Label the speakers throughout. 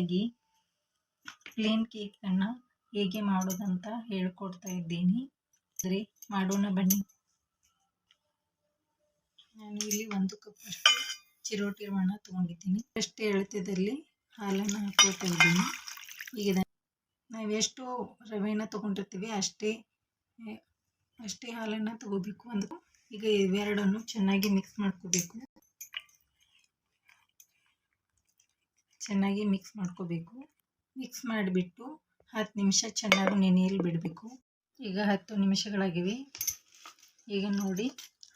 Speaker 1: ಈಸಿಯಾಗಿ ಪ್ಲೇನ್ ಕೇಕನ್ನು ಹೇಗೆ ಮಾಡೋದಂತ ಹೇಳ್ಕೊಡ್ತಾ ಇದ್ದೀನಿ. ಸರಿ ಮಾಡೋಣ ಬನ್ನಿ. ನಾನು ಇಲ್ಲಿ ಒಂದು ಕಪ್ಪಷ್ಟು ಚಿರೋಟಿ ರವಣ ತೊಗೊಂಡಿದ್ದೀನಿ. ಫಸ್ಟ್ ಎಳತದಲ್ಲಿ ಹಾಲನ್ನು ಹಾಕ್ಕೊಳ್ತಾ ಇದ್ದೀನಿ. ಈಗ ನಾವು ಎಷ್ಟು ರವೆನ ತೊಗೊಂಡಿರ್ತೀವಿ, ಅಷ್ಟೇ ಅಷ್ಟೇ ಹಾಲನ್ನು ತಗೋಬೇಕು ಅಂದ್ರೆ ಈಗ ಇವೆರಡನ್ನು ಚೆನ್ನಾಗಿ ಮಿಕ್ಸ್ ಮಾಡ್ಕೋಬೇಕು. ಚೆನ್ನಾಗಿ ಮಿಕ್ಸ್ ಮಾಡ್ಕೋಬೇಕು. ಮಿಕ್ಸ್ ಮಾಡಿಬಿಟ್ಟು ಹತ್ತು ನಿಮಿಷ ಚೆನ್ನಾಗಿ ನೆನೆಯಲ್ಲಿ ಬಿಡಬೇಕು. ಈಗ ಹತ್ತು ನಿಮಿಷಗಳಾಗಿವೆ. ಈಗ ನೋಡಿ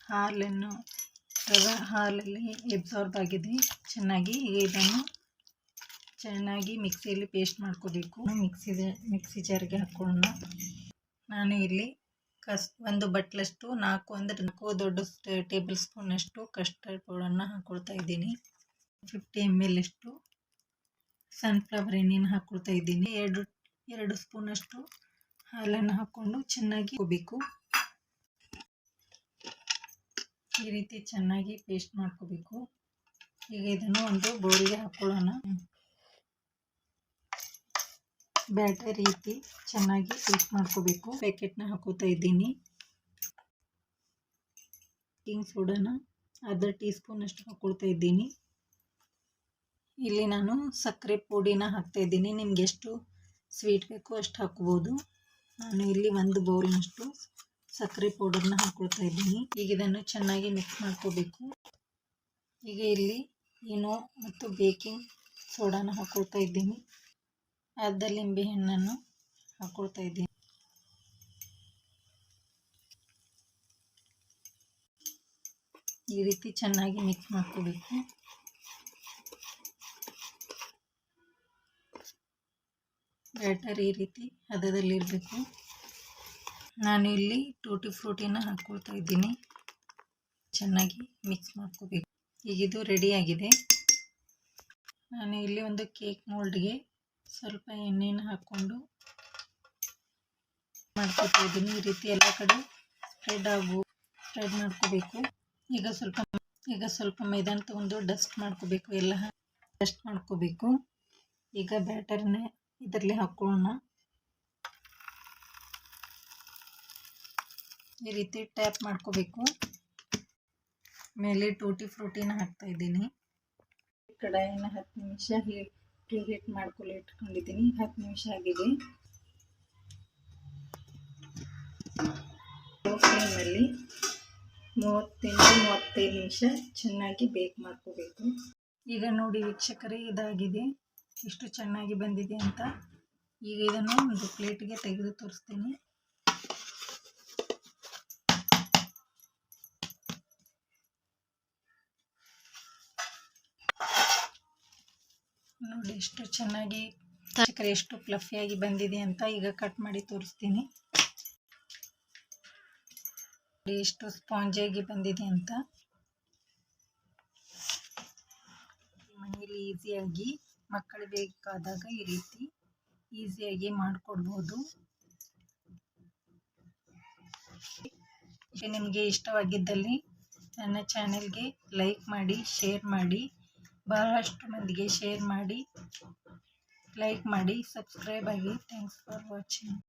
Speaker 1: ಹಾಲನ್ನು, ರವ ಹಾಲಲ್ಲಿ ಎಬ್ಸಾರ್ಬ್ ಆಗಿದೆ. ಚೆನ್ನಾಗಿ ಈಗ ಇದನ್ನು ಚೆನ್ನಾಗಿ ಮಿಕ್ಸಿಯಲ್ಲಿ ಪೇಸ್ಟ್ ಮಾಡ್ಕೋಬೇಕು. ಮಿಕ್ಸಿ ಮಿಕ್ಸಿ ಜಾರಿಗೆ ಹಾಕ್ಕೊಳ್ಳೋಣ ನಾನು ಇಲ್ಲಿ ಕಸ್, ಒಂದು ಬಟ್ಲಷ್ಟು, ನಾಲ್ಕು ಅಂದರೆ ನಾಲ್ಕು ದೊಡ್ಡ ಟೇಬಲ್ ಸ್ಪೂನಷ್ಟು ಕಸ್ಟರ್ಡ್ ಪೌಡರನ್ನ ಹಾಕ್ಕೊಳ್ತಾ ಇದ್ದೀನಿ. ಫಿಫ್ಟಿ ಎಂ ಎಲ್ ಅಷ್ಟು. ಸನ್ಫ್ಲವರ್ ಎಣ್ಣೆನ ಹಾಕ್ಕೊಳ್ತಾ ಇದ್ದೀನಿ. ಎರಡು ಎರಡು ಸ್ಪೂನಷ್ಟು ಹಾಲನ್ನು ಹಾಕ್ಕೊಂಡು ಚೆನ್ನಾಗಿ ಕೊಬೇಕು ಈ ರೀತಿ ಚೆನ್ನಾಗಿ ಪೇಸ್ಟ್ ಮಾಡ್ಕೋಬೇಕು. ಈಗ ಇದನ್ನು ಒಂದು ಬೌಲಿಗೆ ಹಾಕ್ಕೊಳ್ಳೋಣ ಬ್ಯಾಟರ್ ರೀತಿ ಚೆನ್ನಾಗಿ ಪೇಸ್ಟ್ ಮಾಡ್ಕೋಬೇಕು. ಪ್ಯಾಕೆಟ್ನ ಹಾಕೋತಾ ಇದ್ದೀನಿ. ಬೇಕಿಂಗ್ ಸೋಡಾನ ಅರ್ಧ ಟೀ ಸ್ಪೂನಷ್ಟು ಹಾಕ್ಕೊಳ್ತಾ ಇದ್ದೀನಿ. ಇಲ್ಲಿ ನಾನು ಸಕ್ಕರೆ ಪುಡಿನ ಹಾಕ್ತಾ ಇದ್ದೀನಿ. ನಿಮ್ಗೆ ಎಷ್ಟು ಸ್ವೀಟ್ ಬೇಕು ಅಷ್ಟು ಹಾಕ್ಬೋದು. ನಾನು ಇಲ್ಲಿ ಒಂದು ಬೌಲ್ನಷ್ಟು ಸಕ್ಕರೆ ಪೌಡರ್ನ ಹಾಕ್ಕೊಳ್ತಾ ಇದ್ದೀನಿ. ಈಗ ಇದನ್ನು ಚೆನ್ನಾಗಿ ಮಿಕ್ಸ್ ಮಾಡ್ಕೋಬೇಕು. ಈಗ ಇಲ್ಲಿ ಏನೋ ಮತ್ತು ಬೇಕಿಂಗ್ ಸೋಡಾನ ಹಾಕ್ಕೊಳ್ತಾ ಇದ್ದೀನಿ. ಅರ್ಧ ಲಿಂಬೆ ಹಣ್ಣನ್ನು ಹಾಕ್ಕೊಳ್ತಾ ಇದ್ದೀನಿ. ಈ ರೀತಿ ಚೆನ್ನಾಗಿ ಮಿಕ್ಸ್ ಮಾಡ್ಕೋಬೇಕು. ಬ್ಯಾಟರ್ ಈ ರೀತಿ ಹದದಲ್ಲಿರಬೇಕು. ನಾನು ಇಲ್ಲಿ ಟೂಟಿ ಫ್ರೂಟಿನ ಹಾಕ್ಕೊಳ್ತಾ ಇದ್ದೀನಿ. ಚೆನ್ನಾಗಿ ಮಿಕ್ಸ್ ಮಾಡ್ಕೋಬೇಕು. ಈಗ ಇದು ರೆಡಿಯಾಗಿದೆ ನಾನು ಇಲ್ಲಿ ಒಂದು ಕೇಕ್ ಮೋಲ್ಡ್ಗೆ ಸ್ವಲ್ಪ ಎಣ್ಣೆನ ಹಾಕ್ಕೊಂಡು ಮಾಡ್ಕೊತಾ ಇದ್ದೀನಿ. ಈ ರೀತಿ ಎಲ್ಲ ಕಡೆ ಸ್ಪ್ರೆಡ್ ಆಗು ಸ್ಪ್ರೆಡ್ ಮಾಡ್ಕೋಬೇಕು. ಈಗ ಸ್ವಲ್ಪ ಈಗ ಸ್ವಲ್ಪ ಮೈದಾನ ತಗೊಂಡು ಡಸ್ಟ್ ಮಾಡ್ಕೋಬೇಕು. ಎಲ್ಲ ಡಸ್ಟ್ ಮಾಡ್ಕೋಬೇಕು. ಈಗ ಬ್ಯಾಟರ್ನ ಇದರಲ್ಲಿ ಹಾಕ್ಕೊಳ್ಳೋಣ ಈ ರೀತಿ ಟ್ಯಾಪ್ ಮಾಡ್ಕೋಬೇಕು. ಮೇಲೆ ಟೂಟಿ ಫ್ರೂಟಿನ ಹಾಕ್ತಾ ಇದ್ದೀನಿ. ಕಡಾಯಿನ ಹತ್ತು ನಿಮಿಷ ಪ್ರೀ ಹೀಟ್ ಮಾಡ್ಕೊಳ್ಳಿ ಇಟ್ಕೊಂಡಿದ್ದೀನಿ. ಹತ್ತು ನಿಮಿಷ ಆಗಿದೆ. ಫ್ಲೇಮಲ್ಲಿ ಮೂವತ್ತರಿಂದ ಮೂವತ್ತೈದು ನಿಮಿಷ ಚೆನ್ನಾಗಿ ಬೇಕ್ ಮಾಡ್ಕೋಬೇಕು. ಈಗ ನೋಡಿ ವೀಕ್ಷಕರೇ, ಇದಾಗಿದೆ. ಎಷ್ಟು ಚೆನ್ನಾಗಿ ಬಂದಿದೆ ಅಂತ ಈಗ ಇದನ್ನು ಒಂದು ಪ್ಲೇಟ್ಗೆ ತೆಗೆದು ತೋರಿಸ್ತೀನಿ. ನೋಡಿ ಎಷ್ಟು ಚೆನ್ನಾಗಿ ಎಷ್ಟು ಫ್ಲಫಿಯಾಗಿ ಬಂದಿದೆ ಅಂತ ಈಗ ಕಟ್ ಮಾಡಿ ತೋರಿಸ್ತೀನಿ. ಎಷ್ಟು ಸ್ಪಾಂಜಿಯಾಗಿ ಬಂದಿದೆ ಅಂತ. ಮನೆಯಲ್ಲಿ ಈಸಿಯಾಗಿ ಮಕ್ಕಳು ಬೇಕಾದಾಗ ಈ ರೀತಿ ಈಸಿಯಾಗಿ ಮಾಡಿಕೊಡ್ಬೋದು. ನಿಮಗೆ ಇಷ್ಟವಾಗಿದ್ದಲ್ಲಿ ನನ್ನ ಚಾನೆಲ್ಗೆ ಲೈಕ್ ಮಾಡಿ ಶೇರ್ ಮಾಡಿ, ಬಹಳಷ್ಟು ಮಂದಿಗೆ ಶೇರ್ ಮಾಡಿ ಲೈಕ್ ಮಾಡಿ ಸಬ್ಸ್ಕ್ರೈಬ್ ಆಗಿ. Thanks for watching